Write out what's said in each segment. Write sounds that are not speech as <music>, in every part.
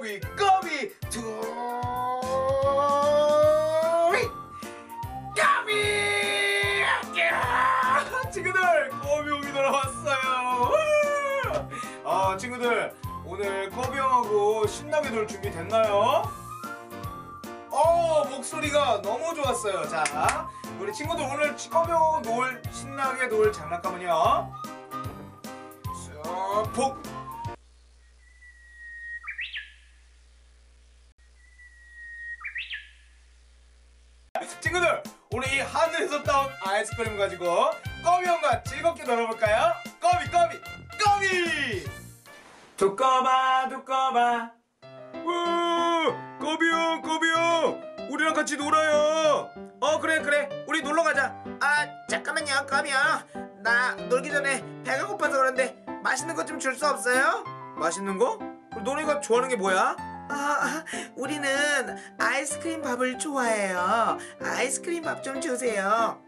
꼬비 꼬비 두이. 까비 친구들 꼬비용이 돌아왔어요. 아 친구들 오늘 꼬비용하고 신나게 놀 준비 됐나요? 어 목소리가 너무 좋았어요. 자 우리 친구들 오늘 꼬비용 놀 신나게 놀 장난감은요. 수폭! <laughs> 친구들 오늘 이 하늘에서 따온 아이스크림 가지고 꺼비 형과 즐겁게 놀아볼까요? 꺼비 꺼비 꺼비 두꺼봐 두꺼봐 우 꺼비 형 꺼비 형 우리랑 같이 놀아요 어 그래 그래 우리 놀러 가자 아 잠깐만요 껌이요 나 놀기 전에 배가 고파서 그런데 맛있는 것좀줄 수 없어요? 맛있는 거? 너네가 좋아하는 게 뭐야? 아 우리는 아이스크림 밥을 좋아해요 아이스크림 밥 좀 주세요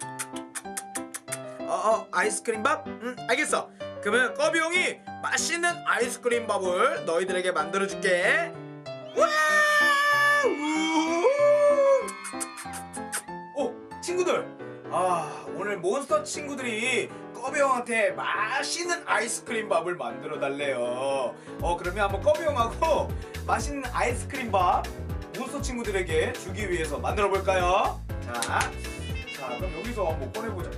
어, 어 아이스크림 밥? 응 알겠어 그러면 꺼비 형이 맛있는 아이스크림 밥을 너희들에게 만들어줄게 와! 우! 오 친구들 아 오늘 몬스터 친구들이 꺼비 형한테 맛있는 아이스크림 밥을 만들어 달래요. 어 그러면 한번 꺼비 형하고 맛있는 아이스크림 밥 몬스터 친구들에게 주기 위해서 만들어 볼까요? 자, 자 그럼 여기서 한번 꺼내보자.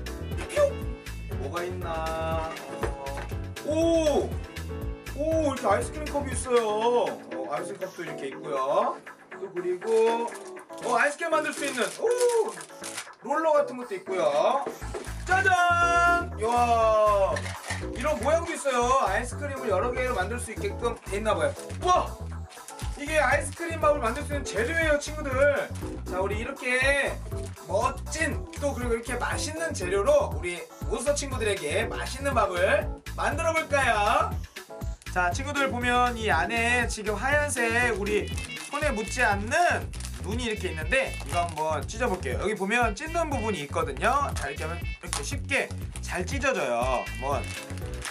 뾰! 뭐가 있나? 어, 오! 오 이렇게 아이스크림 컵이 있어요. 어, 아이스크림 컵도 이렇게 있고요. 또 그리고 어 아이스크림 만들 수 있는 오! 롤러 같은 것도 있고요 짜잔! 와 이런 모양도 있어요. 아이스크림을 여러 개로 만들 수 있게끔 돼 있나 봐요. 와! 이게 아이스크림 밥을 만들 수 있는 재료예요 친구들. 자 우리 이렇게 멋진 또 그리고 이렇게 맛있는 재료로 우리 몬스터 친구들에게 맛있는 밥을 만들어 볼까요? 자 친구들 보면 이 안에 지금 하얀색 우리 손에 묻지 않는 눈이 이렇게 있는데 이거 한번 찢어볼게요. 여기 보면 찢는 부분이 있거든요. 자 이렇게 하면 이렇게 쉽게 잘 찢어져요. 한번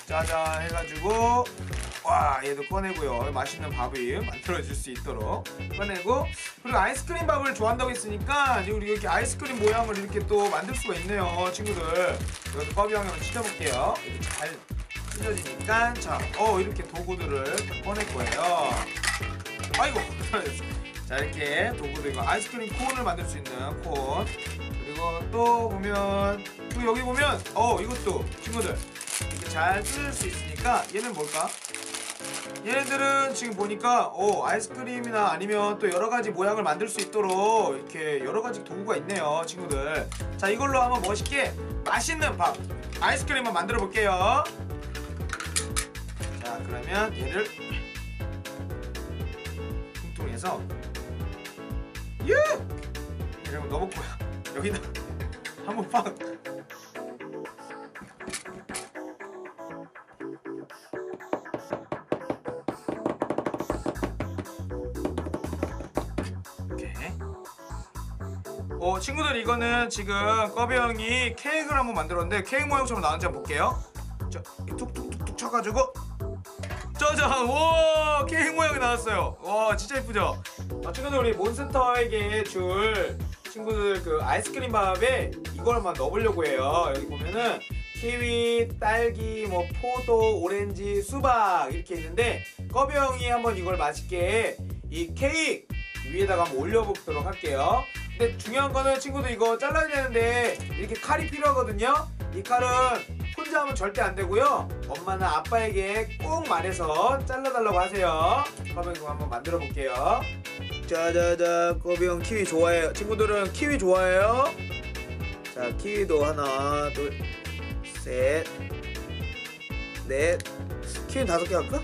짜잔 해가지고 와 얘도 꺼내고요. 맛있는 밥이 만들어질 수 있도록 꺼내고 그리고 아이스크림 밥을 좋아한다고 했으니까 우리 이렇게 아이스크림 모양을 이렇게 또 만들 수가 있네요 친구들. 이것도 한번 찢어볼게요. 이렇게 잘 찢어지니까 자어 이렇게 도구들을 다 꺼낼 거예요. 아이고 <laughs> 자 이렇게 도구도 이거 아이스크림 콘을 만들 수 있는 콘 그리고 또 보면 또 여기 보면 어 이것도 친구들 이렇게 잘 뜯을 수 있으니까 얘는 뭘까? 얘네들은 지금 보니까 어, 아이스크림이나 아니면 또 여러 가지 모양을 만들 수 있도록 이렇게 여러 가지 도구가 있네요, 친구들. 자, 이걸로 한번 멋있게 맛있는 밥, 아이스크림을 만들어 볼게요. 자, 그러면 얘를 퉁퉁해서 유! 이러면 넣어볼 거야. 여기다 <laughs> 한번 팍. 오케이. 어 친구들 이거는 지금 꺼비 형이 케이크를 한번 만들었는데 케이크 모양처럼 나왔는지 한번 볼게요. 자, 이 툭툭툭툭 쳐가지고 짜잔! 와 케이크 모양이 나왔어요. 와 진짜 예쁘죠? 아, 친구들 우리 몬스터에게 줄 친구들 그 아이스크림 밥에 이걸 만 넣어보려고 해요. 여기 보면은 키위, 딸기, 뭐 포도, 오렌지, 수박 이렇게 있는데 꺼비 형이 한번 이걸 맛있게 이 케이크 위에다가 한번 올려보도록 할게요. 근데 중요한 거는 친구들 이거 잘라야 되는데 이렇게 칼이 필요하거든요. 이 칼은 혼자 하면 절대 안 되고요. 엄마나 아빠에게 꼭 말해서 잘라달라고 하세요. 그러면 이거 한번 만들어 볼게요. 짜자자, 꼬비 형 키위 좋아해요. 친구들은 키위 좋아해요? 자, 키위도 하나, 둘, 셋, 넷. 키위 다섯 개 할까?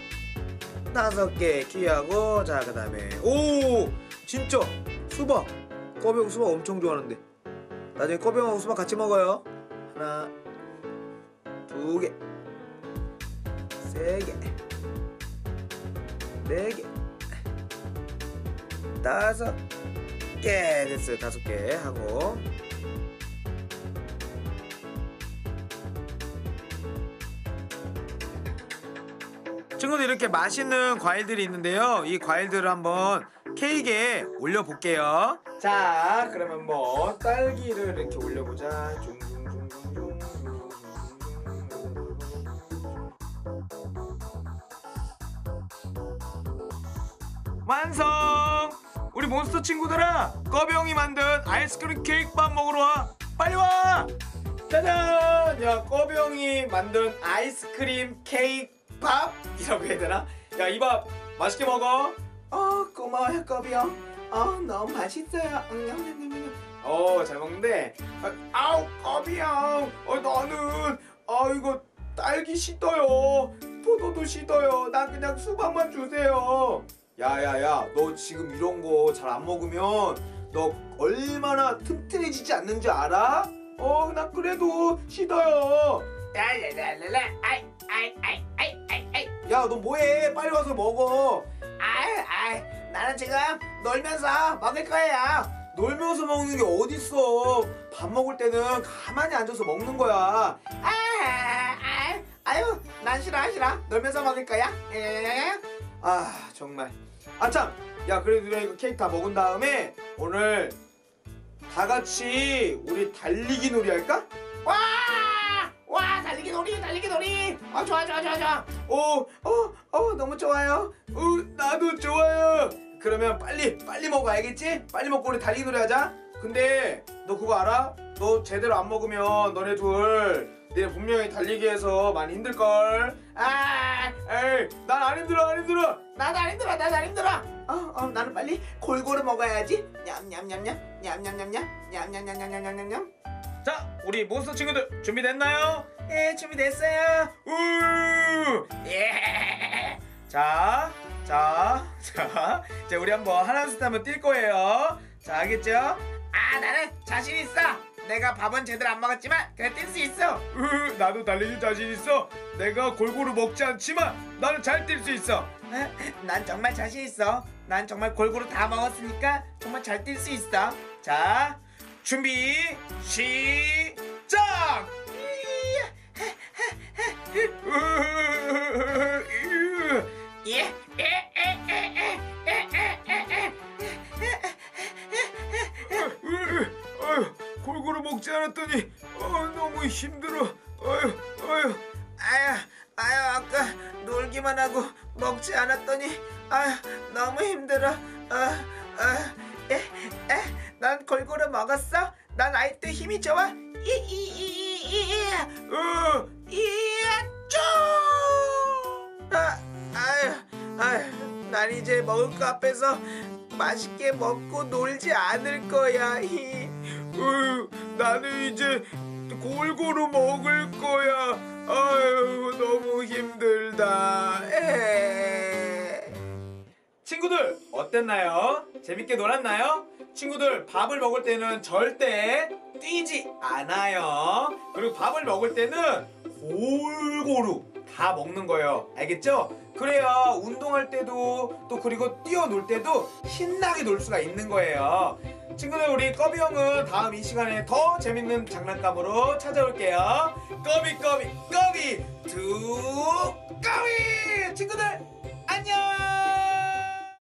다섯 개 키위하고 자 그 다음에 오 진짜 수박 꺼병 수박 엄청 좋아하는데 나중에 꺼병하고 수박 같이 먹어요 하나 두 개 세 개 네 개 다섯 개 됐어요 다섯 개 하고 친구들 이렇게 맛있는 과일들이 있는데요. 이 과일들을 한번 케이크에 올려볼게요. 자, 그러면 뭐 딸기를 이렇게 올려보자. 둥 완성! 우리 몬스터 친구들아 꺼병이 만든 아이스크림 케이크밥 먹으러 와. 빨리 와! 짜잔! 야 꺼병이 만든 아이스크림 케이크밥? 이라고 해야 되나? 야 이 밥 맛있게 먹어. 어 고마워요 꺼비형 어 너무 맛있어요. 음, 어잘 먹는데? 아, 아우 꺼비형 어 나는 아 이거 딸기 싫어요. 포도도 싫어요. 난 그냥 수박만 주세요 야야야 너 지금 이런 거 잘 안 먹으면 너 얼마나 튼튼해지지 않는 줄 알아? 어 나 그래도 싫어요. 랄랄랄랄라. 아이 아이 아이 아이 아이 아이. 야너 뭐해? 빨리 와서 먹어. 아이 아이 나는 지금 놀면서 먹을 거예요. 놀면서 먹는 게 어딨어? 밥 먹을 때는 가만히 앉아서 먹는 거야. 아, 아, 아유, 난 싫어, 싫어. 놀면서 먹을 거야. 에? 아 정말 아참 야 그래도 우리 이거 케이크 다 먹은 다음에 오늘 다 같이 우리 달리기 놀이 할까? 와, 와, 달리기 놀이, 달리기 놀이. 어, 좋아, 좋아, 좋아, 좋아. 어, 어, 어 너무 좋아요 어 나도 좋아요 그러면 빨리 빨리 먹어 알겠지? 빨리 먹고 우리 달리기 놀이 하자 근데 너 그거 알아? 너 제대로 안 먹으면 너네 둘 내일 분명히 달리기해서 많이 힘들걸 아, 난 안 힘들어 안 힘들어 나도 안 힘들어, 나도 안 힘들어. 어, 어, 나는 빨리 골고루 먹어야지. 냠냠냠냠, 냠냠냠냠, 냠냠냠냠냠냠냠. 자 우리 몬스터 친구들 준비됐나요? 예, 준비됐어요. 우! 예. 자, 자, 자, 자, 우리 한번 하나 둘셋 한번 뛸 거예요. 자, 알겠죠? 아, 나는 자신 있어. 내가 밥은 제대로 안 먹었지만 그래 뛸 수 있어. 으, 나도 달리기 자신 있어. 내가 골고루 먹지 않지만 나는 잘 뛸 수 있어. 에? <laughs> 난 정말 자신 있어. 난 정말 골고루 다 먹었으니까 정말 잘 뛸 수 있어. 자, 준비 시작. 예, 골고루 먹지 않았더니 어, 너무 힘들어. 아유, 아유. 아유, 아유, 아까 놀기만 하고 먹지 않았더니 아유, 너무 힘들어. 아, 아, 에, 에, 난 골고루 먹었어. 난 아이때 힘이 좋아. 이, 이, 이, 이, 이, 어, 이야, 쭈! 아, 아유, 아유, 난 이제 먹을 거 앞에서 맛있게 먹고 놀지 않을 거야. 히. 으, 나는 이제 골고루 먹을 거야. 아유, 너무 힘들다. 에. 친구들, 어땠나요? 재밌게 놀았나요? 친구들, 밥을 먹을 때는 절대 뛰지 않아요. 그리고 밥을 먹을 때는 골고루 다 먹는 거예요. 알겠죠? 그래야 운동할 때도 또 그리고 뛰어놀 때도 신나게 놀 수가 있는 거예요. 친구들 우리 꺼비 형은 다음 이 시간에 더 재밌는 장난감으로 찾아올게요. 꺼비 꺼비 꺼비 두 꺼비 친구들 안녕.